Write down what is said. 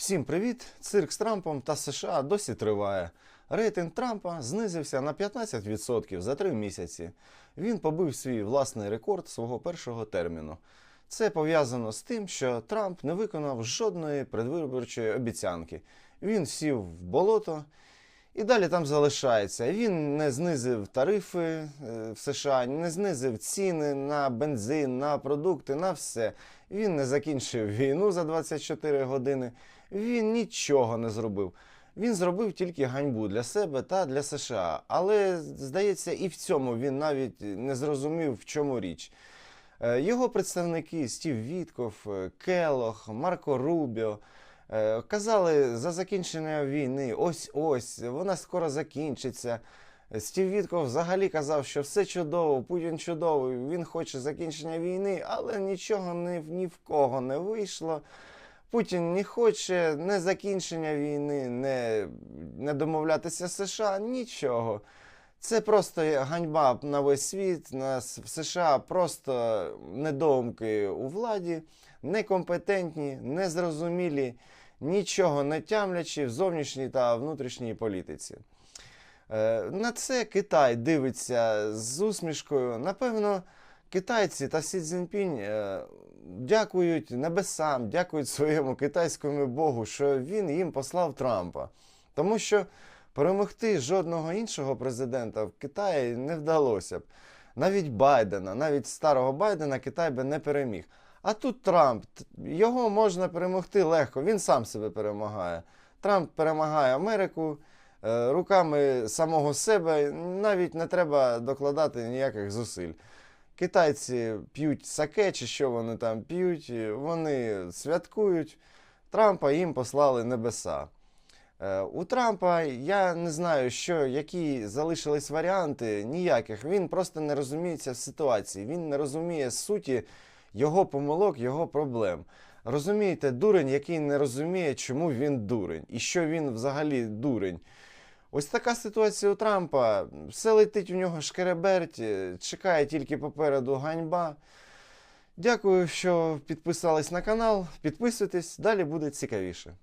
Всім привіт! Цирк з Трампом та США досі триває. Рейтинг Трампа знизився на 15% за три місяці. Він побив свій власний рекорд свого першого терміну. Це пов'язано з тим, що Трамп не виконав жодної предвиборчої обіцянки. Він сів в болото і далі там залишається. Він не знизив тарифи е, в США, не знизив ціни на бензин, на продукти, на все. Він не закінчив війну за 24 години. Він нічого не зробив. Він зробив тільки ганьбу для себе та для США. Але, здається, і в цьому він навіть не зрозумів, в чому річ. Е, Його представники Стів Вітков, е, Келох, Марко Рубіо казали за закінчення війни, ось ось, вона скоро закінчиться. Стів Вітков взагалі казав, що все чудово, Путін чудовий, він хоче закінчення війни, але нічого ні, ні в кого не вийшло. Путін не хоче не закінчення війни, не, не домовлятися з США, нічого. Це просто ганьба на весь світ. Нас в США просто недоумки у владі, некомпетентні, незрозумілі, нічого не тямлячи в зовнішній та внутрішній політиці. Е, На це Китай дивиться з усмішкою. Напевно, китайці та Сі Цзіньпінь е, дякують небесам, дякують своєму китайському Богу, що він їм послав Трампа. Тому що перемогти жодного іншого президента в Китаї не вдалося б. Навіть Байдена, навіть старого Байдена Китай би не переміг. А тут Трамп, його можна перемогти легко, він сам себе перемагає. Трамп перемагає Америку е, руками самого себе, навіть не треба докладати ніяких зусиль. Китайці п'ють саке, чи що вони там п'ють, вони святкують. Трампа їм послали небеса. Е, У Трампа я не знаю, що, які залишились варіанти, ніяких. Він просто не розуміється в ситуації. Він не розуміє суті його помилок, його проблем. Розумієте, дурень, який не розуміє, чому він дурень і що він взагалі дурень. Ось така ситуація у Трампа. Все летить у нього шкереберть, е, чекає тільки попереду ганьба. Дякую, що підписались на канал. Підписуйтесь, далі буде цікавіше.